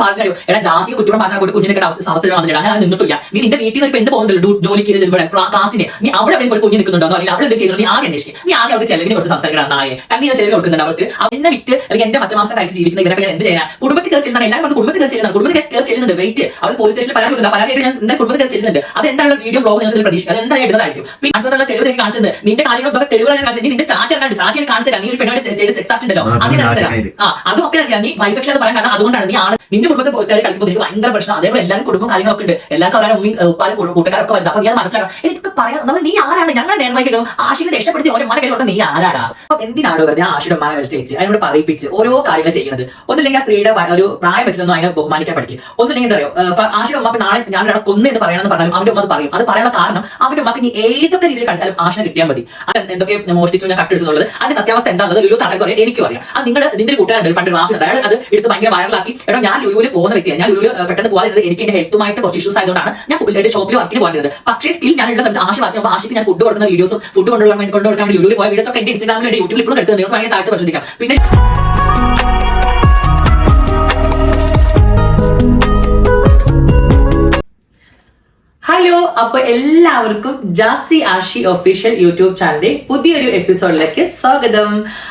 പറഞ്ഞോ എടാ ജാസിക്ക് കുറ്റം പറഞ്ഞാൽ കൂടി കുഞ്ഞിനെ അവസ്ഥ അവസ്ഥ വന്നില്ല ഞാൻ നിന്നിട്ടില്ല. നീ നിന്റെ വീട്ടിൽ നിന്ന് പെണ്ണ് പോകുന്നുണ്ടല്ലോ ജോലിക്ക് ഇവിടെ ക്ലാസ്സിന്. നീ അവിടെ എവിടെ ഒരു കുഞ്ഞ് നിൽക്കുന്നുണ്ടോ? അല്ലെങ്കിൽ അവിടെ എന്ത് ചെയ്യുന്നത് നീ അന്വേഷിക്കും. നീ ആദ്യം അവിടെ ചെലവിനെ കൊടുത്ത് സംസാരിക്കണം നായെ കാരണം നീ കൊടുക്കുന്നുണ്ട് അവർക്ക്. എന്നെ വിറ്റ് അല്ലെങ്കിൽ എന്റെ മച്ചമാംസം കഴിച്ച് ജീവിക്കുന്ന എന്ത് ചെയ്യാൻ കുടുംബത്തിൽ കയറി ചെല്ലുന്ന എല്ലാവരും പറഞ്ഞ് കുടുംബത്തിൽ കയറി ചെല്ലുന്നത് കുടുംബത്തിൽ കയറി ചെല്ലുന്നുണ്ട്. വെയിറ്റ് അവർ പോലീസ് സ്റ്റേഷനിൽ പരാതി ഞാൻ എന്റെ കുടുംബത്തിൽ കയറി ചെല്ലുന്നുണ്ട്. അത് എന്താണ് വീഡിയോ ബ്ലോഗ് നിങ്ങൾക്ക് അത് എന്തായാലും ഇടുന്നതായിരിക്കും. പിന്നെ അടുത്തുള്ള തെളിവ് എനിക്ക് കാണിച്ചത് നിന്റെ കാര്യങ്ങളൊക്കെ തെളിവുകൾ ഞാൻ കാണിച്ചത്. നീ നിന്റെ ചാറ്റ് നീ ഒരു പെണ്ണോട് ചെയ്ത് സെക്സ് ആക്ട് ഉണ്ടല്ലോ. ആ, അതൊക്കെ നീ ബൈസെക്ഷൻ പറയാൻ കാരണം അതുകൊണ്ടാണ്. നീ ആണ് നിന്റെ കുടുംബത്തെ പോയി പോയിട്ട് കളിക്കുമ്പോൾ എനിക്ക് ഭയങ്കര പ്രശ്നം. അതേപോലെ എല്ലാവരും കുടുംബം കാര്യങ്ങളൊക്കെ ഉണ്ട്. എല്ലാവർക്കും അവരുടെ ഉമ്മയും ഉപ്പാലും കൂട്ടുകാരൊക്കെ വരുന്നത്. അപ്പൊ നീ അത് മനസ്സിലാക്കണം. എനിക്ക് പറയാം. നമ്മൾ നീ ആരാണ്? ഞങ്ങൾ നേരമായിട്ട് ആശിനെ രക്ഷപ്പെടുത്തി ഓരോ മന കഴിഞ്ഞാൽ നീ ആരാടാ? അപ്പൊ എന്തിനാണ് വെറുതെ ആശിയുടെ ആശയുടെ ഉമ്മാനെ വലിച്ചേച്ച് അതിനോട് പറയിപ്പിച്ച് ഓരോ കാര്യങ്ങൾ ചെയ്യുന്നത്. ഒന്നില്ലെങ്കിൽ ആ സ്ത്രീയുടെ ഒരു പ്രായം വെച്ചിട്ടൊന്നും അതിനെ ബഹുമാനിക്കാൻ പഠിക്കും. ഒന്നില്ലെങ്കിൽ എന്താ പറയുക ആശയുടെ ഉമ്മ നാളെ ഞാൻ ഒരാളെ കൊന്നു എന്ന് പറയണമെന്ന് പറഞ്ഞാലും അവന്റെ ഉമ്മ പറയും. അത് പറയാനുള്ള കാരണം അവന്റെ ഉമ്മക്ക് നീ ഏതൊക്കെ രീതിയിൽ കളിച്ചാലും ആശനെ കിട്ടിയാൽ മതി. അത് എന്തൊക്കെ മോഷ്ടിച്ചു ഞാൻ കട്ടെടുത്തുള്ളത് അതിന്റെ സത്യാവസ്ഥ എന്താണെന്ന് ലുലു അറിയാം എനിക്കും അറിയാം. അത് നിങ്ങൾ നിന്റെ കൂട്ടുകാരുണ്ട് പണ്ട് ഗ്രാഫിൽ അയാൾ അത് എടുത്ത് ഭയങ്കര വൈറലാക്കി എടാ ഞാൻ ലുലുവിൽ പോകുന്ന വ്യക്തിയാണ് ഞാൻ ലുലുവിൽ പെട്ടെന്ന് പോകാതിരുന്നത് എനിക്ക് എന്റെ ഹെൽത്തുമായിട്ട് കുറച്ച് ഇഷ്യൂസ് ആയതുകൊണ്ടാണ് ഞാൻ എന്റെ ഷോപ്പിൽ വർക്കിന് പോകുന്നത് പക്ഷേ സ്റ്റിൽ ഞാൻ ഉള്ള സമയത്ത് ആശ വർക്കിന് ആശയ്ക്ക് ഞാൻ ഫുഡ് കൊടുക്കുന്ന വീഡിയോസും ഫുഡ് കൊണ്ടുപോകാൻ വേണ്ടി കൊണ്ടുകൊടുക്കാൻ വേണ്ടി ലുലുവിൽ പോയ വീഡിയോസ് ഒക്കെ എന്റെ ഇൻസ്റ്റാഗ്രാമിൽ എന്റെ യൂട്യൂബിൽ ഇപ്പോഴും എടുത്ത് നിങ്ങൾക്ക് വേണമെങ്കിൽ താഴ്ത്ത് പരിശോധിക്കാം. പിന്നെ ഹലോ അപ്പൊ എല്ലാവർക്കും ജാസി ആഷി ഒഫീഷ്യൽ യൂട്യൂബ് ചാനലിന്റെ പുതിയൊരു എപ്പിസോഡിലേക്ക് സ്വാഗതം.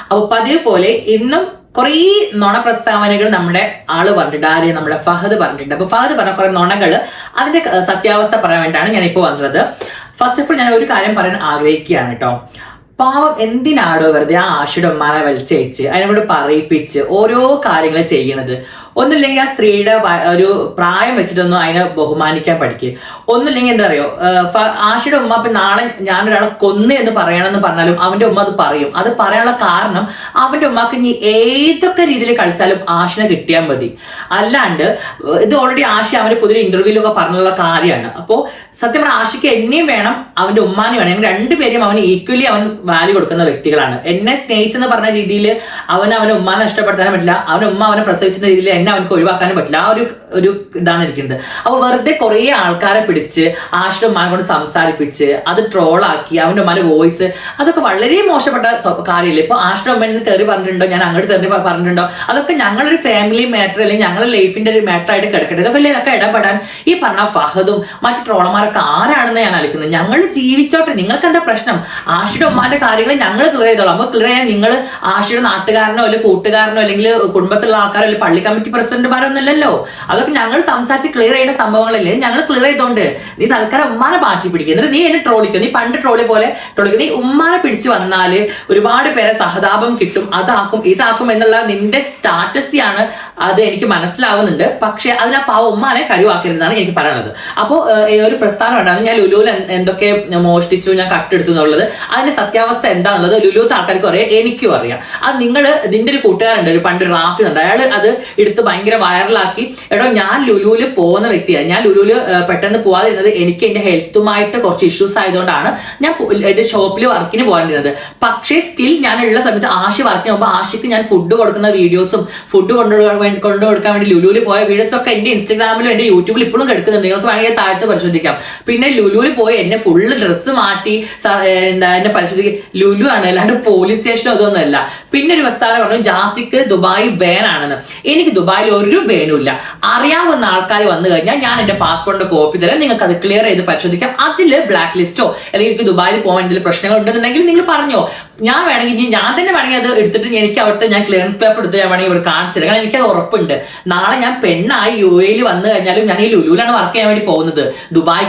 അപ്പൊ പതിവ് പോലെ ഇന്നും കുറേ നുണ പ്രസ്താവനകൾ നമ്മുടെ ആൾ പറഞ്ഞിട്ടുണ്ട് ആര്യ നമ്മുടെ ഫഹദ് പറഞ്ഞിട്ടുണ്ട്. അപ്പൊ ഫഹദ് പറഞ്ഞ കുറെ നുണകൾ അതിന്റെ സത്യാവസ്ഥ പറയാൻ വേണ്ടിയാണ് ഞാൻ ഇപ്പോൾ വന്നത്. ഫസ്റ്റ് ഓഫ് ഓൾ ഞാൻ ഒരു കാര്യം പറയാൻ ആഗ്രഹിക്കുകയാണ് കേട്ടോ. പാവം എന്തിനാടോ വെറുതെ ആ ആശയുടെ ഉമ്മാനെ വലിച്ചയച്ച് അതിനോട് പറയിപ്പിച്ച് ഓരോ കാര്യങ്ങൾ ചെയ്യണത്? ഒന്നുമില്ലെങ്കിൽ ആ സ്ത്രീയുടെ ഒരു പ്രായം വെച്ചിട്ടൊന്നും അതിനെ ബഹുമാനിക്കാൻ പഠിക്കുക ഒന്നുമില്ലെങ്കിൽ എന്താ അറിയോ ആശയുടെ ഉമ്മ ഇപ്പൊ നാളെ ഞാൻ ഒരാളെ കൊന്നു എന്ന് പറയണമെന്ന് പറഞ്ഞാലും അവന്റെ ഉമ്മ അത് പറയും. അത് പറയാനുള്ള കാരണം അവന്റെ ഉമ്മക്ക് ഇനി ഏതൊക്കെ രീതിയിൽ കളിച്ചാലും ആശിനെ കിട്ടിയാൽ മതി. അല്ലാണ്ട് ഇത് ഓൾറെഡി ആശ അവന്റെ പുതിയ ഇന്റർവ്യൂലൊക്കെ പറഞ്ഞുള്ള കാര്യമാണ്. അപ്പോൾ സത്യം പറഞ്ഞാൽ ആഷിക്ക് എന്നെയും വേണം അവന്റെ ഉമ്മാനെ വേണം. രണ്ടുപേരെയും അവന് ഈക്വലി അവൻ വാല്യൂ കൊടുക്കുന്ന വ്യക്തികളാണ്. എന്നെ സ്നേഹിച്ചെന്ന് പറഞ്ഞ രീതിയിൽ അവൻ അവനെ ഉമ്മാനെ നഷ്ടപ്പെടുത്താനും പറ്റില്ല. അവന്റെ ഉമ്മ അവനെ പ്രസവിച്ചെന്ന രീതിയിൽ എന്നെ അവനക്ക് ഒഴിവാക്കാനും പറ്റില്ല. ആ ഒരു ഒരു ഇതാണ് ഇരിക്കുന്നത്. അപ്പൊ വെറുതെ കുറേ ആൾക്കാരെ പിടിച്ച് ആഷിന്റെ ഉമ്മാനെ കൊണ്ട് സംസാരിപ്പിച്ച് അത് ട്രോളാക്കി അവന്റെ ഉമ്മാന്റെ വോയിസ് അതൊക്കെ വളരെ മോശപ്പെട്ട കാര്യമില്ല ഇപ്പൊ ആഷിന്റെ ഉമ്മനെ തെറി പറഞ്ഞിട്ടുണ്ടോ? ഞാൻ അങ്ങോട്ട് തെറി പറഞ്ഞിട്ടുണ്ടോ? അതൊക്കെ ഞങ്ങളൊരു ഫാമിലി മാറ്റർ അല്ലെങ്കിൽ ഞങ്ങളുടെ ലൈഫിന്റെ ഒരു മാറ്റർ ആയിട്ട് കിടക്കട്ടെ. ഇതൊക്കെ ഇടപെടാൻ ഈ പറഞ്ഞ ഫഹദും മറ്റു ട്രോളന്മാരൊക്കെ ആരാണെന്ന് ഞാൻ ആലോചിക്കുന്നത് ഞങ്ങൾ ജീവിച്ചോട്ടെ. നിങ്ങൾക്ക് എന്താ പ്രശ്നം? ആഷിയുടെ ഉമ്മാന്റെ കാര്യങ്ങൾ ഞങ്ങൾ ക്ലിയർ ചെയ്തോളാം. അപ്പൊ ക്ലിയർ ചെയ്യാൻ നിങ്ങൾ ആഷിയുടെ നാട്ടുകാരനോ അല്ലെങ്കിൽ കൂട്ടുകാരനോ അല്ലെങ്കിൽ കുടുംബത്തിലുള്ള ആൾക്കാരോ അല്ലെങ്കിൽ പള്ളി കമ്മിറ്റി പ്രസിഡന്റുമാരോ ഒന്നുമല്ലല്ലോ. അതൊക്കെ ഞങ്ങൾ സംസാരിച്ച് ക്ലിയർ ചെയ്യേണ്ട സംഭവങ്ങളല്ലേ? ഞങ്ങൾ ക്ലിയർ ചെയ്തോണ്ട് നീ തൽക്കാലം ഉമ്മാനെ മാറ്റി പിടിക്കുക എന്നിട്ട് നീ എന്നെ ട്രോളിക്കും നീ പണ്ട് ട്രോളി പോലെ ട്രോളിക്കും നീ ഉമ്മാനെ പിടിച്ചു വന്നാൽ ഒരുപാട് പേരെ സഹതാപം കിട്ടും. അതാക്കും ഇതാക്കും എന്നുള്ള നിന്റെ സ്റ്റാറ്റസ് ആണ് അത് എനിക്ക് മനസ്സിലാവുന്നുണ്ട്. പക്ഷെ അതിൽ ആ പാവ ഉമ്മാനെ കരുവാക്കരുതെന്നാണ് എനിക്ക് പറയുന്നത് അപ്പോൾ ഒരു പ്രസ്ഥാനം ഞാൻ ലുലുവിൽ എന്ത് എന്തൊക്കെ മോഷ്ടിച്ചു ഞാൻ കട്ടെടുത്തു എന്നുള്ളത് അതിന്റെ സത്യാവസ്ഥ എന്താണെന്നുള്ളത് ലുലുവിലത്തെ ആൾക്കാർക്ക് അറിയാം എനിക്കും അറിയാം. അത് നിങ്ങൾ നിന്റെ ഒരു കൂട്ടുകാരുണ്ട് ഒരു പണ്ട് റാഫി ഉണ്ട്. അയാൾ അത് എടുത്ത് ഭയങ്കര വൈറലാക്കി. എടോ ഞാൻ ലുലുവിൽ പോകുന്ന വ്യക്തിയാണ്. ഞാൻ ലുലുവിൽ പെട്ടെന്ന് പോവാതിരുന്നത് എനിക്ക് എന്റെ ഹെൽത്തുമായിട്ട് കുറച്ച് ഇഷ്യൂസ് ആയതുകൊണ്ടാണ് ഞാൻ എന്റെ ഷോപ്പിൽ വർക്കിന് പോകാണ്ടിരുന്നത് പക്ഷേ സ്റ്റിൽ ഞാൻ ഉള്ള സമയത്ത് ആശി വർക്കിന് പോകുമ്പോൾ ആശിക്ക് ഞാൻ ഫുഡ് കൊടുക്കുന്ന വീഡിയോസും ഫുഡ് കൊണ്ടുകൊടുക്കാൻ വേണ്ടി ലുലുവിൽ പോയ വീഡിയോസ് ഒക്കെ എന്റെ ഇൻസ്റ്റാഗ്രാമിലും എന്റെ യൂട്യൂബിൽ ഇപ്പോഴും കിടക്കുന്നുണ്ട്. നിങ്ങൾക്ക് വേണമെങ്കിൽ താഴത്ത് പരിശോധിക്കാം. പിന്നെ ലുലുവിൽ പോയി എന്നെ ഫുള്ള് ഡ്രസ്സ് മാറ്റി എന്താ എന്നെ പരിശോധിക്കുക ലുലു ആണ് അല്ലാണ്ട് പോലീസ് സ്റ്റേഷനോ അതൊന്നുമല്ല. പിന്നെ ഒരു പ്രസ്താവന പറഞ്ഞു ജാസിക്ക് ദുബായ് ബാൻ ആണെന്ന്. എനിക്ക് ദുബായിൽ ഒരു ബാനും ഇല്ല. അറിയാവുന്ന ആൾക്കാർ വന്നു കഴിഞ്ഞാൽ ഞാൻ എന്റെ പാസ്പോർട്ടിന്റെ കോപ്പി തരാം. നിങ്ങൾക്ക് അത് ക്ലിയർ ചെയ്ത് പരിശോധിക്കാം. അതിൽ ബ്ലാക്ക് ലിസ്റ്റോ അല്ലെങ്കിൽ എനിക്ക് ദുബായിൽ പോകാൻ എന്തെങ്കിലും പ്രശ്നങ്ങൾ ഉണ്ടെന്നുണ്ടെങ്കിൽ നിങ്ങൾ പറഞ്ഞോ. ഞാൻ വേണമെങ്കിൽ ഞാൻ തന്നെ വേണമെങ്കിൽ അത് എടുത്തിട്ട് എനിക്ക് അവിടുത്തെ ഞാൻ ക്ലിയറൻസ് പേപ്പർ എടുത്ത് ഞാൻ വേണമെങ്കിൽ ഇവിടെ കാണിച്ചു കാരണം എനിക്കത് ഉറപ്പുണ്ട്. നാളെ ഞാൻ പെണ്ണായി യു എയിൽ വന്നു കഴിഞ്ഞാലും ഞാൻ ഈ ലുലുവിലാണ് വർക്ക് ചെയ്യാൻ വേണ്ടി പോകുന്നത്.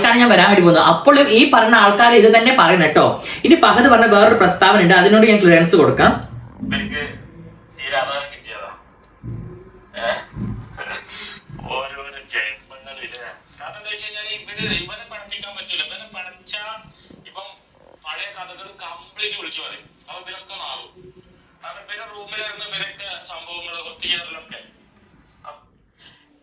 ദുബായിക്കാണ് ഞാൻ വരാൻ വേണ്ടി പോകുന്നത്. അപ്പോഴും ഈ പറഞ്ഞ ആൾക്കാർ ഇത് തന്നെ പറയണം കേട്ടോ. ഇനി ഫഹദ് പറഞ്ഞ വേറൊരു പ്രസ്താവന ഉണ്ട് അതിനോട് ഞാൻ ക്ലിയറൻസ് കൊടുക്കാം. ഇവനെ പഠിച്ച ഇപ്പം പഴയ കംപ്ലീറ്റ് വിളിച്ചു ഇവരൊക്കെ മാറും. കാരണം റൂമിലായിരുന്നു ഇവരൊക്കെ സംഭവങ്ങൾ ഒത്തുചേരലൊക്കെ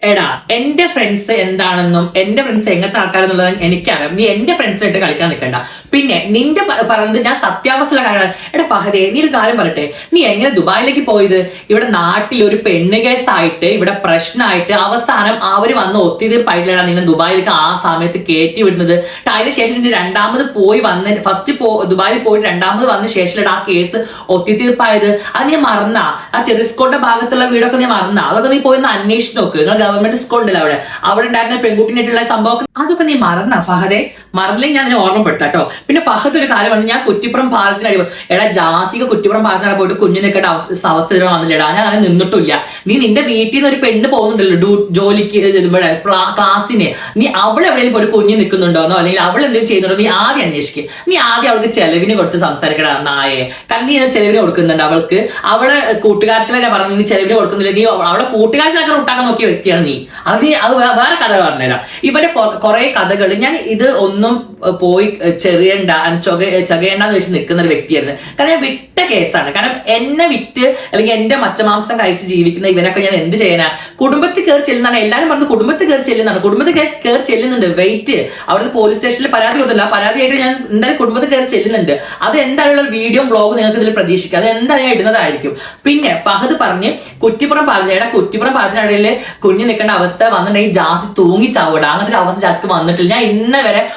എടാ എന്റെ ഫ്രണ്ട്സ് എന്താണെന്നും എന്റെ ഫ്രണ്ട്സ് എങ്ങനത്തെ ആൾക്കാരെന്നുള്ളത് എനിക്കറിയാം. നീ എന്റെ ഫ്രണ്ട്സായിട്ട് കളിക്കാൻ നിൽക്കണ്ട പിന്നെ നിന്റെ പറഞ്ഞത് ഞാൻ സത്യാവസ്ഥ കാര്യമാണ്. എടാ ഫഹദേ നീ ഒരു കാര്യം പറയട്ടെ. നീ എങ്ങനെ ദുബായിലേക്ക് പോയത്? ഇവിടെ നാട്ടിൽ ഒരു പെണ്ണ് കേസായിട്ട് ഇവിടെ പ്രശ്നമായിട്ട് അവസാനം അവർ വന്ന് ഒത്തുതീർപ്പായിട്ടാണ് നിന്നെ ദുബായിലേക്ക് ആ സമയത്ത് കയറ്റി വിടുന്നത്. ട്ടാ, അതിന് ശേഷം നീ രണ്ടാമത് പോയി വന്ന ഫസ്റ്റ് പോ ദുബായിൽ പോയിട്ട് രണ്ടാമത് വന്ന ശേഷം ആ കേസ് ഒത്തുതീർപ്പായത് അത് നീ മറന്നാ. ആ ചെറിസ്കോട്ടെ ഭാഗത്തുള്ള വീടൊക്കെ നീ മറന്നാ. അതൊക്കെ നീ പോയി ഒന്ന് അന്വേഷിച്ച് നോക്ക്. ഗവൺമെന്റ് സ്കൂൾ ഉണ്ടല്ലോ അവിടെ. അവിടെ ഉണ്ടായിരുന്ന പെൺകുട്ടിനായിട്ടുള്ള സംഭവം അതൊക്കെ നീ മറന്ന ഫഹദെ? മറന്നില്ലെങ്കിൽ ഞാൻ അതിനെ ഓർമ്മപ്പെടുത്താം കേട്ടോ പിന്നെ ഫഹദ് ഒരു കാര്യം വന്നു ഞാൻ കുറ്റിപ്പുറം പാലത്തിന് അടി എടാ ജാസിക കുറ്റിപ്പുറം പാലത്തിനവിടെ പോയിട്ട് കുഞ്ഞു നിൽക്കേണ്ട അവസ്ഥ അവസ്ഥ വന്നില്ലടാ. ഞാൻ അങ്ങനെ നിന്നിട്ടില്ല നീ നിന്റെ വീട്ടിൽ നിന്ന് ഒരു പെണ്ണ് പോകുന്നുണ്ടല്ലോ ജോലിക്ക് ഇവിടെ ക്ലാ- ക്ലാസ്സിന്. നീ അവൾ എവിടെയെങ്കിലും പോയിട്ട് കുഞ്ഞു നിൽക്കുന്നുണ്ടോന്നോ? അല്ലെങ്കിൽ അവൾ എന്തെങ്കിലും ചെയ്യുന്നുണ്ടോ? നീ ആദ്യം അന്വേഷിക്കുക നീ ആദ്യം അവൾക്ക് ചെലവിന് കൊടുത്ത് സംസാരിക്കടാ നായെ. കാരണം നീ ചെലവിന് കൊടുക്കുന്നുണ്ട് അവൾക്ക്. അവളെ കൂട്ടുകാരത്തിലെ പറഞ്ഞു നീ ചെലവിന് കൊടുക്കുന്നില്ല. നീ അവളെ കൂട്ടുകാരത്തിലൊക്കെ റൂട്ടാക്കാൻ നോക്കിയ വ്യക്തിയാണ് നീ. അത് അത് വേറെ കഥ പറഞ്ഞുതരാം. ഇവന്റെ കുറെ കഥകൾ ഞാൻ ഇത് ഒന്നും പോയി ചെറിയ ചെറിയണ്ട ചൊക ചകയണ്ടെന്ന് വെച്ച് നിൽക്കുന്ന ഒരു വ്യക്തിയായിരുന്നു. കാരണം വിട്ട കേസാണ്. കാരണം എന്നെ വിറ്റ് അല്ലെങ്കിൽ എന്റെ മച്ചമാംസം കഴിച്ച് ജീവിക്കുന്ന ഇവനൊക്കെ ഞാൻ എന്ത് ചെയ്യാനാ? കുടുംബത്തിൽ കയറി ചെല്ലുന്നതാണ്. എല്ലാരും പറഞ്ഞത് കുടുംബത്തിൽ കയറി ചെല്ലുന്നതാണ്. കുടുംബത്തിൽ കയറി- ചെല്ലുന്നുണ്ട്. വെയിറ്റ് അവിടുത്തെ പോലീസ് സ്റ്റേഷനിൽ പരാതി കൊടുത്തില്ല പരാതിയായിട്ട് ഞാൻ എന്തായാലും കുടുംബത്തിൽ കയറി ചെല്ലുന്നുണ്ട്. അത് എന്തായാലും വീഡിയോ ബ്ലോഗ് നിങ്ങൾക്ക് ഇതിൽ പ്രതീക്ഷിക്കുക അത് എന്തായാലും ഇടുന്നതായിരിക്കും. പിന്നെ ഫഹദ് പറഞ്ഞ് കുറ്റിപ്പുറം പാതിരയുടെ കുറ്റിപ്പുറം പാതിരയുടെ കുഞ്ഞു നിൽക്കേണ്ട അവസ്ഥ വന്നിട്ടുണ്ടെങ്കിൽ ജാസ് തൂങ്ങി ചാവൂട അങ്ങനത്തെ ഒരു അവസ്ഥ ജാസ്ക്ക് വന്നിട്ടില്ല. ഞാൻ ഇന്ന വരെ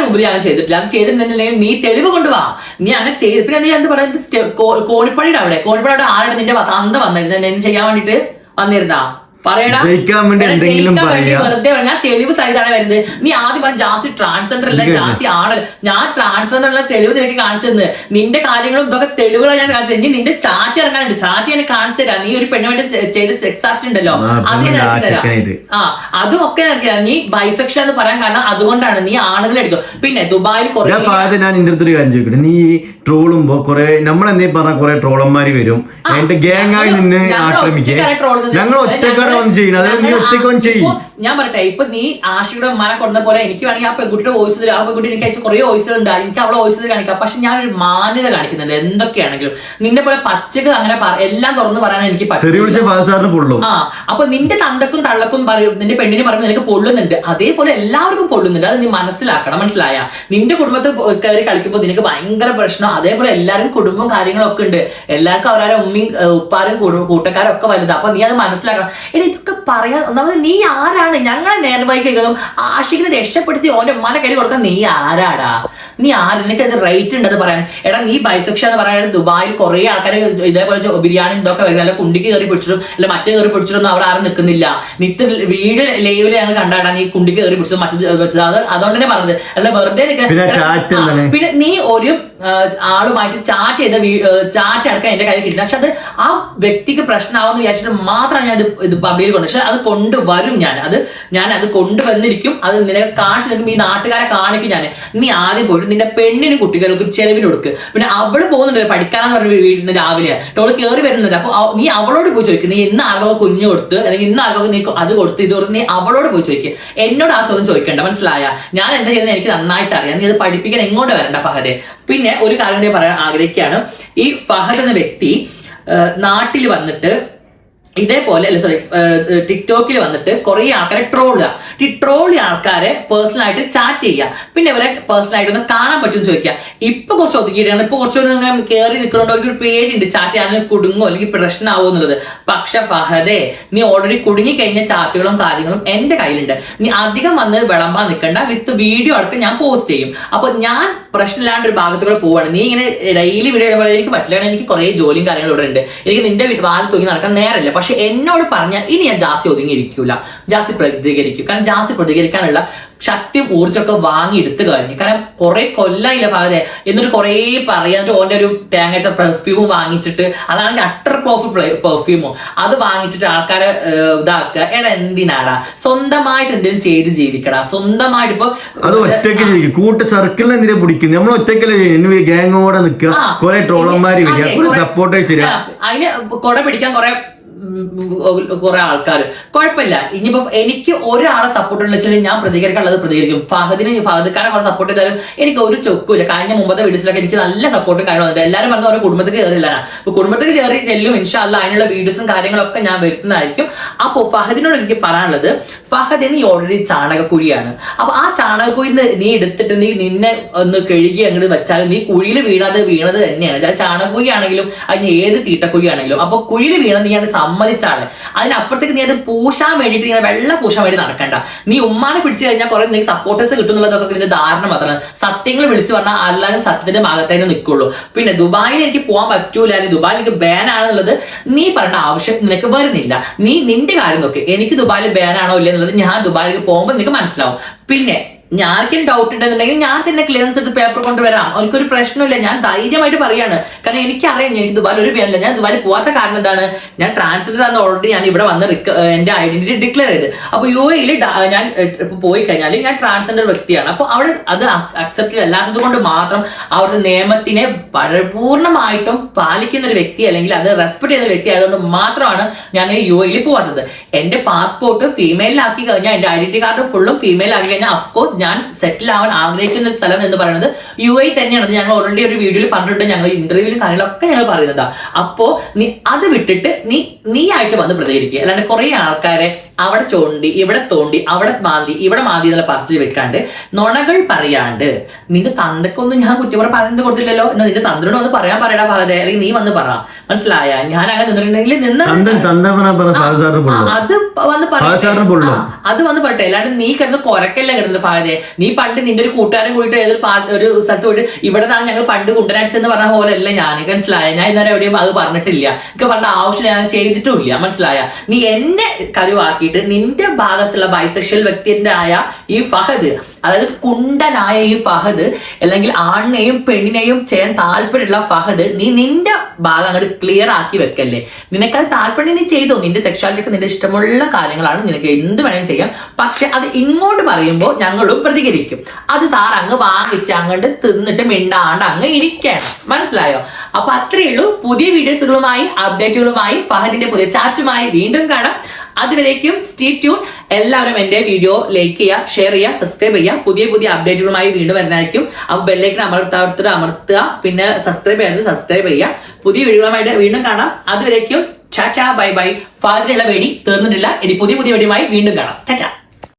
ആരും ഉപരി അങ്ങനെ ചെയ്തിട്ടില്ല. അത് ചെയ്തിട്ടുണ്ടെങ്കിൽ നീ തെളിവ് കൊണ്ടുവാ. നീ അങ്ങനെ ചെയ്ത്. പിന്നെ നീ എന്ത് പറയുന്നത് സ്റ്റെ- അവിടെ കോണിപ്പടിയുടെ അവിടെ. കോണിപ്പടിയുടെ ആരുടെ നിന്റെ അന്ത വന്നിരുന്നു ചെയ്യാൻ വേണ്ടിട്ട് വന്നിരുന്നാ ജയിക്കാൻ വേണ്ടി എന്തെങ്കിലും വെറുതെ ഞാൻ തെളിവ് സഹിതാണ് വരുന്നത്. നീ ആദ്യം പറഞ്ഞ ജാസ്തി ട്രാൻസ്ജെൻഡർ അല്ല. ജാസ്തി ആണല്ല. ഞാൻ ട്രാൻസ്ജെൻഡർ ഉള്ള തെളിവ് നിനക്ക് കാണിച്ചെന്ന് നിന്റെ കാര്യങ്ങളും ഇതൊക്കെ തെളിവുകളാണ് ഞാൻ കാണിച്ചത്. ഇനി നിന്റെ ചാറ്റ് ഇറങ്ങാനുണ്ട്. ചാറ്റ് ഞാൻ കാണിച്ചു തരാം. നീ ഒരു പെണ്ണ് വേണ്ടി ചെയ്ത സെക്സ് ആർട്ട് ഉണ്ടല്ലോ. അത് ഞാൻ ആ ഇറക്കി തരാം. ആ അതും ഒക്കെ ഇറക്കി നീ ബൈസെക്ഷൻ എന്ന് പറയാൻ കാരണം അതുകൊണ്ടാണ് നീ ആണുങ്ങളെ എടുക്കും പിന്നെ ദുബായിൽ കുറെ ഞാൻ നിന്റെ അടുത്തൊരു കാര്യം ചോദിക്കട്ടെ. നീ ട്രോളുമ്പോ കുറെ നമ്മളെന്തേ പറഞ്ഞ കുറെ ട്രോളന്മാര് വരും. എന്റെ ഗ്യാങ് ആയി നിന്നെ ഞങ്ങൾ ആക്രമിക്കേ. ഒറ്റയ്ക്കാണ് ഞങ്ങൾ ഒറ്റക്കാണ് വന്ന് ചെയ്യണം അതായത് നീ ഒറ്റയ്ക്ക് ഒറ്റയ്ക്ക് വന്ന് ചെയ്യും. ഞാൻ പറയട്ടെ ഇപ്പൊ നീ ആഷിയുടെ ഉമ്മാനെ കൊണ്ട പോലെ എനിക്ക് വേണമെങ്കിൽ ആ പെൺകുട്ടിയുടെ വോയിസ് ആ പെൺകുട്ടി എനിക്ക് അയച്ച കുറെ വോയിസുകൾ ഉണ്ട്. എനിക്ക് അവളെ വോയിസ് കാണിക്കാം. പക്ഷെ ഞാൻ ഒരു മാന്യത കാണിക്കുന്നുണ്ട്. എന്തൊക്കെയാണെങ്കിലും. നിന്നെ പോലെ പച്ചക്ക് അങ്ങനെ എല്ലാം തുറന്ന് പറയാൻ എനിക്ക് പറ്റും ആ അപ്പൊ നിന്റെ തന്തക്കും തള്ളക്കും പറയും നിന്റെ പെണ്ണിനെ പറയുമ്പോൾ നിനക്ക് പൊള്ളുന്നുണ്ട്. അതേപോലെ എല്ലാവർക്കും പൊള്ളുന്നുണ്ട്. അത് നീ മനസ്സിലാക്കണം. മനസ്സിലായ? നിന്റെ കുടുംബത്തിൽ കയറി കളിക്കുമ്പോൾ നിനക്ക് ഭയങ്കര പ്രശ്നം. അതേപോലെ എല്ലാവരും കുടുംബം കാര്യങ്ങളൊക്കെ ഉണ്ട്. എല്ലാവർക്കും അവരവരെ ഉമ്മയും ഉപ്പാരും കുടു- കൂട്ടക്കാരും ഒക്കെ വലുത്. അപ്പൊ നീ അത് മനസ്സിലാക്കണം. എടി ഇതൊക്കെ പറയാൻ ഒന്നാമത് നീ ആരാണ്? ഞങ്ങളെ നേർവഹിക്കുന്നതും ആശിക്കിനെ രക്ഷപ്പെടുത്തി ഓന്റെ ഉമ്മാനെ കയ്യിൽ കൊടുക്കാൻ നീ ആരാടാ? നീ ആര്? നിനക്ക് അത് റേറ്റ് ഉണ്ട് അത് പറയാൻ. എടാ നീ ബൈസെക്ഷൻ എന്ന് പറയാൻ ദുബായിൽ കുറെ ആൾക്കാർ ഇതേപോലെ ബിരിയാണി ഇതൊക്കെ വരുന്നത് അല്ല കുണ്ടിക്ക് കയറി പിടിച്ചിട്ടും അല്ല മറ്റേ കയറി പിടിച്ചിട്ടൊന്നും അവിടെ ആരും നിൽക്കുന്നില്ല. നിത്യ വീട് ലൈവിൽ ഞങ്ങൾ കണ്ടാടാ നീ കുണ്ടിക്ക് കയറി പിടിച്ചത് മറ്റേ പിടിച്ചത് അത് അതുകൊണ്ട് തന്നെ പറഞ്ഞത്. അല്ല വെറുതെ പിന്നെ നീ ഒരു ആളുമായിട്ട് ചാറ്റ് ചെയ്ത ചാറ്റ് അടക്കം എന്റെ കയ്യിൽ കിട്ടുന്നത് പക്ഷെ അത് ആ വ്യക്തിക്ക് പ്രശ്നമാവെന്ന് വിചാരിച്ചിട്ട് മാത്രമാണ് ഞാൻ ഇത് പബ്ലിയിൽ കൊണ്ട് പക്ഷെ അത് കൊണ്ടുവരും ഞാൻ. അത് ഞാൻ അത് കൊണ്ടുവന്നിരിക്കും. അത് നിനക്ക് കാണിച്ചു നിൽക്കും ഈ നാട്ടുകാരെ കാണിക്കും ഞാൻ. നീ ആദ്യം പോയിട്ട് നിന്റെ പെണ്ണിനും കുട്ടികൾക്കും ചെലവിന് കൊടുക്ക്. പിന്നെ അവൾ പോകുന്നുണ്ട് പഠിക്കാനെന്ന് പറഞ്ഞ വീട്ടിൽ നിന്ന് രാവിലെ. അവൾ കയറി വരുന്നുണ്ട്. അപ്പൊ നീ അവളോട് പോയി ചോദിക്കും. നീ ഇന്ന് ആർക്കോ കുഞ്ഞു കൊടുത്ത് അല്ലെങ്കിൽ ഇന്ന് ആർക്കോ നീ അത് കൊടുത്ത് ഇത് കൊടുത്ത് നീ അവളോട് പോയി ചോദിക്കുക എന്നോട് ആ ചോദ്യം ചോദിക്കേണ്ട. മനസ്സിലായ? ഞാൻ എന്താ ചെയ്യുന്നത് എനിക്ക് നന്നായിട്ട് അറിയാം നീ അത് പഠിപ്പിക്കാൻ എങ്ങോട്ട് വരണ്ട ഫഹദെ? പിന്നെ ഒരു കാര്യം പറയാൻ ആഗ്രഹിക്കുകയാണ്. ഈ ഫഹദ് എന്ന വ്യക്തി നാട്ടിൽ വന്നിട്ട് ഇതേപോലെ അല്ല സോറി ടിക്ടോക്കിൽ വന്നിട്ട് കുറെ ആൾക്കാരെ ട്രോളുക ഈ ട്രോളി ആൾക്കാരെ പേഴ്സണൽ ആയിട്ട് ചാറ്റ് ചെയ്യുക പിന്നെ ഇവരെ പേഴ്സണൽ ആയിട്ട് ഒന്ന് കാണാൻ പറ്റും ചോദിക്കുക ഇപ്പൊ കുറച്ച് ഒതുക്കിയിട്ടാണ് ഇപ്പൊ കുറച്ചൊരു ഇങ്ങനെ കയറി നിൽക്കുന്നുണ്ട് അവർക്ക് ഒരു പേടിയുണ്ട്. ചാറ്റ് ചെയ്യാൻ കുടുങ്ങോ അല്ലെങ്കിൽ പ്രശ്നമാവോ എന്നുള്ളത്. പക്ഷെ ഫഹദേ നീ ഓൾറെഡി കുടുങ്ങി കഴിഞ്ഞ ചാറ്റുകളും കാര്യങ്ങളും എന്റെ കയ്യിലുണ്ട്. നീ അധികം വന്ന് വിളമ്പാൻ നിൽക്കണ്ട വിത്ത് വീഡിയോ അടക്കം ഞാൻ പോസ്റ്റ് ചെയ്യും. അപ്പൊ ഞാൻ പ്രശ്നമില്ലാണ്ട് ഒരു ഭാഗത്തുകൂടെ പോവാണ്. നീ ഇങ്ങനെ ഡെയിലി വീഡിയോ എനിക്ക് പറ്റില്ല. എനിക്ക് കുറെ ജോലിയും കാര്യങ്ങളും ഇവിടെ ഉണ്ട് എനിക്ക് നിന്റെ വാൽ തൂങ്ങി നടക്കാൻ നേരമില്ല. പക്ഷെ എന്നോട് പറഞ്ഞാൽ ഇനി ഞാൻ ജാസ്തി ഒതുങ്ങിയിരിക്കൂല. ജാസി പ്രതികരിക്കും. കാരണം ജാസി പ്രതികരിക്കാനുള്ള ശക്തി ഊർജമൊക്കെ വാങ്ങി എടുത്തു കഴിഞ്ഞു. കാരണം കുറെ കൊല്ലായില്ല ഭാഗത്തെ എന്നിട്ട് കുറെ പറയാൻ ഓന്റെ ഒരു തേങ്ങയുടെ പെർഫ്യൂം വാങ്ങിച്ചിട്ട് അതാണ് അട്ടർ പ്രോഫിറ്റ് പെർഫ്യൂമോ അത് വാങ്ങിച്ചിട്ട് ആൾക്കാരെ ഇതാക്കുക. എടാ എന്തിനാടാ? സ്വന്തമായിട്ട് എന്തെങ്കിലും ചെയ്ത് ജീവിക്കടാ. സ്വന്തമായിട്ട് ഇപ്പൊ അത് ഒറ്റയ്ക്ക് ചെയ്യും കൂട്ട് സർക്കിളിൽ എന്തിനാ പിടിക്കും നമ്മൾ ഒറ്റയ്ക്കല്ലേ ഗാങ്ങോടെ നിൽക്കുക. കുറെ ട്രോളന്മാര് സപ്പോർട്ടേഴ്സ് അതിന് കൊട പിടിക്കാൻ കുറെ കുറെ ആൾക്കാർ കുഴപ്പമില്ല. ഇനിയിപ്പോ എനിക്ക് ഒരാളെ സപ്പോർട്ട് ഉള്ള വെച്ചാൽ ഞാൻ പ്രതികരിക്കാനുള്ളത് പ്രതികരിക്കും. ഫഹദിന് ഫഹദ്ക്കാരെ കുറെ സപ്പോർട്ട് ചെയ്താലും എനിക്ക് ഒരു ചൊക്കില്ല കഴിഞ്ഞ മുമ്പത്തെ വീഡിയോസിലൊക്കെ എനിക്ക് നല്ല സപ്പോർട്ടും കാര്യങ്ങളും എല്ലാവരും പറഞ്ഞ ഓരോ കുടുംബത്തിൽ കയറില്ല അപ്പൊ കുടുംബത്തിൽ കയറി ചെല്ലും. ഇൻഷാല്ല അതിനുള്ള വീഡിയോസും കാര്യങ്ങളൊക്കെ ഞാൻ വരുന്നതായിരിക്കും അപ്പോൾ ഫഹദിനോട് എനിക്ക് പറയാനുള്ളത് ഫഹദ് നീ ഓൾറെഡി ചാണകക്കുഴിയാണ്. അപ്പൊ ആ ചാണകക്കുഴി നീ എടുത്തിട്ട് നീ നിന്നെ ഒന്ന് കഴുകി അങ്ങോട്ട് വെച്ചാലും നീ കുഴിയിൽ വീണത് വീണത് തന്നെയാണ്. ചാണകക്കുഴി ആണെങ്കിലും അതിന് ഏത് തീട്ടക്കുഴി ആണെങ്കിലും അപ്പൊ കുഴിയിൽ വീണ നീ സമ്മതി സമ്മതിച്ചാണ് അതിനപ്പുറത്തേക്ക് നീ അത് പൂശാൻ വേണ്ടിയിട്ട് ഇങ്ങനെ വെള്ളം പൂശാൻ വേണ്ടി നടക്കണ്ട. നീ ഉമ്മാനെ പിടിച്ചു കഴിഞ്ഞാൽ കുറെ നിനക്ക് സപ്പോർട്ടേഴ്സ് കിട്ടുന്നുള്ളതൊക്കെ നിന്റെ ധാരണ മാത്രമാണ് സത്യങ്ങൾ വിളിച്ചു പറഞ്ഞാൽ എല്ലാവരും സത്യത്തിന്റെ ഭാഗത്തേ നിൽക്കുള്ളൂ പിന്നെ ദുബായിൽ എനിക്ക് പോകാൻ പറ്റൂല അല്ലെങ്കിൽ ദുബായിൽ എനിക്ക് ബാൻ ആണെന്നുള്ളത് നീ പറഞ്ഞ ആവശ്യം നിനക്ക് വരുന്നില്ല. നീ നിന്റെ കാര്യം നോക്കി. എനിക്ക് ദുബായിൽ ബാൻ ആണോ ഇല്ല എന്നുള്ളത് ഞാൻ ദുബായിലേക്ക് പോകുമ്പോൾ നിനക്ക് മനസ്സിലാവും. പിന്നെ ഞാർക്കും ഡൗട്ട് ഉണ്ടെന്നുണ്ടെങ്കിൽ ഞാൻ തന്നെ ക്ലിയറൻസ് എടുത്ത് പേപ്പർ കൊണ്ടുവരാം. എനിക്കൊരു പ്രശ്നമില്ല. ഞാൻ ധൈര്യമായിട്ട് പറയാണ്. കാരണം എനിക്കറിയാം എനിക്ക് ദുബായിൽ ഒരു പേരില്ല. ഞാൻ ദുബായിൽ പോകാത്ത കാരണം എന്താണ്? ഞാൻ ട്രാൻസ്ലേറ്റർ ആണ് ഓൾറെഡി ഞാൻ ഇവിടെ വന്ന് എന്റെ ഐഡന്റിറ്റി ഡിക്ലെയർ ചെയ്ത്. അപ്പൊ യു എയിൽ ഞാൻ പോയി കഴിഞ്ഞാൽ ഞാൻ ട്രാൻസ്ജെൻഡർ വ്യക്തിയാണ്. അപ്പൊ അവിടെ അത് അക്സെപ്റ്റ് അല്ലാത്തത് കൊണ്ട് മാത്രം അവിടുത്തെ നിയമത്തിനെ പൂർണമായിട്ടും പാലിക്കുന്ന ഒരു വ്യക്തി അല്ലെങ്കിൽ അത് റെസ്പെക്ട് ചെയ്യുന്ന വ്യക്തി ആയതുകൊണ്ട് മാത്രമാണ് ഞാൻ യു എയിൽ പോകാത്തത് എന്റെ പാസ്പോർട്ട് ഫീമെയിലാക്കി കഴിഞ്ഞാൽ എന്റെ ഐഡന്റിറ്റി കാർഡ് ഫുള്ളും ഫീമെയിൽ ആക്കി കഴിഞ്ഞാൽ അഫ്കോഴ്സ് ഞാൻ സെറ്റിൽ ആവാൻ ആഗ്രഹിക്കുന്ന ഒരു സ്ഥലം എന്ന് പറയുന്നത് യു എ തന്നെയാണ്. ഞങ്ങൾ ഓൾറെഡി ഒരു വീഡിയോയിൽ പറഞ്ഞിട്ടുണ്ട്. ഞങ്ങൾ ഇന്റർവ്യൂവിലും കാര്യങ്ങളൊക്കെ ഞങ്ങൾ പറയുന്നതാ അപ്പോ നീ അത് വിട്ടിട്ട് നീ നീ ആയിട്ട് വന്ന് പ്രതികരിക്കുക അല്ലാണ്ട് കുറെ ആൾക്കാരെ അവിടെ ചോണ്ടി ഇവിടെ തോണ്ടി അവിടെ മാന്തി ഇവിടെ മാന്തി എന്നുള്ള പറച്ചിൽ വെക്കാണ്ട് നുണകൾ പറയാണ്ട് നിന്റെ തന്തക്കൊന്നും ഞാൻ കുറ്റപ്പുറം പറഞ്ഞു കൊടുത്തില്ലല്ലോ എന്നാ നിന്റെ തന്ത്രനോട് ഒന്ന് പറയാൻ പറയടാ ഫാദറെ അല്ലെങ്കിൽ നീ വന്ന് പറ. മനസ്സിലായ? ഞാൻ അങ്ങനെ നിന്നിട്ടുണ്ടെങ്കിൽ നിന്ന് അത് വന്ന് പറഞ്ഞു അത് വന്ന് പറട്ടെ അല്ലാണ്ട് നീ കിടന്ന് കൊരക്കല്ല കിടന്നത് ഫാദേ നീ പണ്ട് നിന്റെ ഒരു കൂട്ടുകാരൻ കൂടിയിട്ട് ഏതൊരു ഒരു സ്ഥലത്ത് പോയിട്ട് ഇവിടെ നിന്നാണ് ഞങ്ങൾ പണ്ട് കുണ്ടനടിച്ചെന്ന് പറഞ്ഞ പോലെ അല്ല ഞാൻ മനസ്സിലായ. ഞാൻ ഇന്നലെ എവിടെയും അത് പറഞ്ഞിട്ടില്ല. എനിക്ക് പറഞ്ഞ ആവശ്യം ഞാൻ ചെയ്തിട്ടുമില്ല. മനസ്സിലായ? നീ എന്നെ കരുവാക്കിയിട്ട് നിന്റെ ഭാഗത്തുള്ള ബൈസെക്ഷൽ വ്യക്തിന്റെ ആയ ഈ ഫഹദ്? അതായത് കുണ്ടനായ ഈ ഫഹദ് അല്ലെങ്കിൽ ആണിനെയും പെണ്ണിനെയും ചെയ്യാൻ താല്പര്യമുള്ള ഫഹദ് നീ നിന്റെ ഭാഗം അങ്ങോട്ട് ക്ലിയർ ആക്കി വെക്കല്ലേ? നിനക്കത് താല്പര്യം നീ ചെയ്തോ? നിന്റെ സെക്ഷാലിറ്റിക്ക് നിന്റെ ഇഷ്ടമുള്ള കാര്യങ്ങളാണ് നിനക്ക് എന്ത് വേണമെങ്കിലും ചെയ്യാം. പക്ഷെ അത് ഇങ്ങോട്ട് പറയുമ്പോൾ ഞങ്ങളും പ്രതികരിക്കും. അത് സാർ അങ്ങ് വാങ്ങിച്ച് അങ്ങോട്ട് തിന്നിട്ട് മിണ്ടാണ്ട് അങ്ങ് ഇരിക്കണം മനസ്സിലായോ? അപ്പൊ അത്രയേ ഉള്ളൂ. പുതിയ വീഡിയോസുകളുമായി അപ്ഡേറ്റുകളുമായി ഫഹദിന്റെ പുതിയ ചാറ്റുമായി വീണ്ടും കാണാം. അതുവരേക്കും സ്റ്റേ ട്യൂൺ എല്ലാവരും എന്റെ വീഡിയോ ലൈക്ക് ചെയ്യുക ഷെയർ ചെയ്യുക സബ്സ്ക്രൈബ് ചെയ്യുക. പുതിയ പുതിയ അപ്ഡേറ്റുകളുമായി വീണ്ടും വരുന്നതായിരിക്കും. അപ്പൊ ബെല്ലേക്ക് അമർത്താത്ത അമർത്തുക പിന്നെ സബ്സ്ക്രൈബ് ചെയ്യാൻ സബ്സ്ക്രൈബ് ചെയ്യുക. പുതിയ വീഡിയോകളുമായിട്ട് വീണ്ടും കാണാം. അതുവരേക്കും ചാറ്റാ ബൈ ബൈ ഫാദറിനുള്ള വേടി തീർന്നിട്ടില്ല. ഇനി പുതിയ പുതിയ വേണിയുമായി വീണ്ടും കാണാം. ചാറ്റാ